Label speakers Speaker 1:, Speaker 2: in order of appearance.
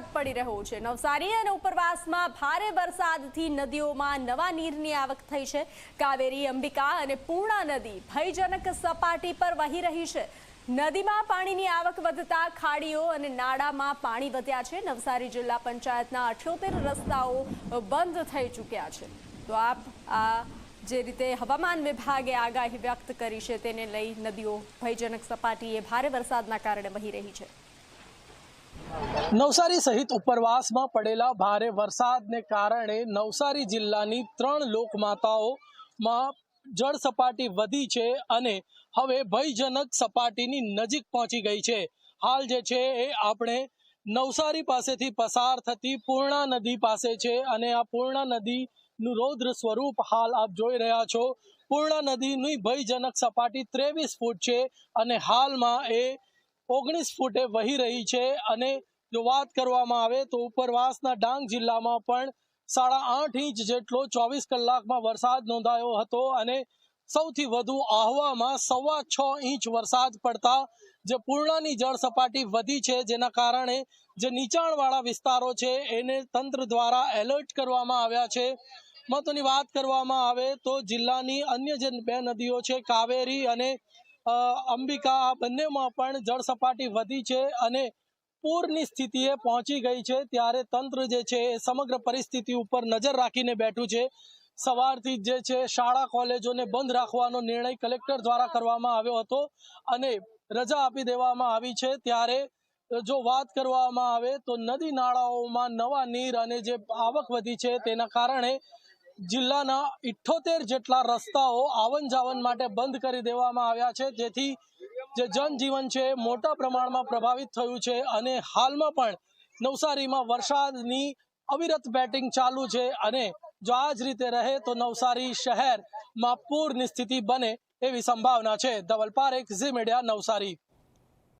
Speaker 1: વરસાદ પડી રહ્યો છે. નવસારી અને ઉપરવાસમાં ભારે વરસાદથી નદીઓમાં નવા નીરની આવક થઈ છે. કાવેરી, અંબિકા અને પૂર્ણા નદી ભયજનક સપાટી પર વહી રહી છે. નદીમાં પાણીની આવક વધતા ખાડીઓ અને નાળામાં પાણી વધ્યા છે. નવસારી જિલ્લા પંચાયતના અઠ્યોતેર રસ્તાઓ બંધ થઈ ચૂક્યા છે. તો આપ આ જે રીતે હવામાન વિભાગે આગાહી વ્યક્ત કરી છે, તેને લઈ નદીઓ ભયજનક સપાટીએ ભારે વરસાદના કારણે વહી રહી છે.
Speaker 2: નવસારી સહિત ઉપરવાસમાં પડેલા ભારે વરસાદને કારણે નવસારી જિલ્લાની ત્રણ લોકમાતાઓમાં જળ સપાટી વધી છે અને હવે ભયજનક સપાટીની નજીક પહોંચી ગઈ છે. હાલ જે છે એ આપણે નવસારી પાસેથી પસાર થતી પૂર્ણા નદી પાસે છે અને આ પૂર્ણા નદીનું રૌદ્ર સ્વરૂપ હાલ આપ જોઈ રહ્યા છો. પૂર્ણા નદીની ભયજનક સપાટી ત્રેવીસ ફૂટ છે અને હાલમાં એ ઓગણીસ ફૂટે વહી રહી છે અને જો વાત કરવામાં આવે તો ઉપરવાસના ડાંગ જિલ્લામાં પણ સાડા આઠ ઇંચ જેટલો ચોવીસ કલાકમાં વરસાદ નોંધાયો હતો અને સૌથી વધુ આહવામાં સવા છ ઇંચ વરસાદ પડતા જે પૂર્ણાની જળ સપાટી વધી છે જેના કારણે જે નીચાણવાળા વિસ્તારો છે એને તંત્ર દ્વારા એલર્ટ કરવામાં આવ્યા છે. મહત્વની વાત કરવામાં આવે તો જિલ્લાની અન્ય જે બે નદીઓ છે, કાવેરી અને અંબિકા, આ બંનેમાં પણ જળ સપાટી વધી છે અને પૂરની સ્થિતિએ પહોંચી ગઈ છે. ત્યારે તંત્ર જે છે એ સમગ્ર પરિસ્થિતિ ઉપર નજર રાખીને બેઠું છે. સવારથી જ છે શાળા, કોલેજોને બંધ રાખવાનો નિર્ણય કલેક્ટર દ્વારા કરવામાં આવ્યો હતો અને રજા આપી દેવામાં આવી છે. ત્યારે જો વાત કરવામાં આવે તો નદી નાળાઓમાં નવા નીર અને જે આવક વધી છે તેના કારણે જિલ્લાના ઇઠ્ઠોતેર જેટલા રસ્તાઓ આવન જાવન માટે બંધ કરી દેવામાં આવ્યા છે. જેથી જે જનજીવન છે મોટા પ્રમાણમાં પ્રભાવિત થયું છે અને હાલમાં પણ નવસારીમાં વરસાદની અવિરત બેટિંગ ચાલુ છે અને જો આ જ રીતે રહે તો નવસારી શહેરમાં પૂરની સ્થિતિ બને એવી સંભાવના છે. ધવલ પારેખ, ઝી મીડિયા, નવસારી.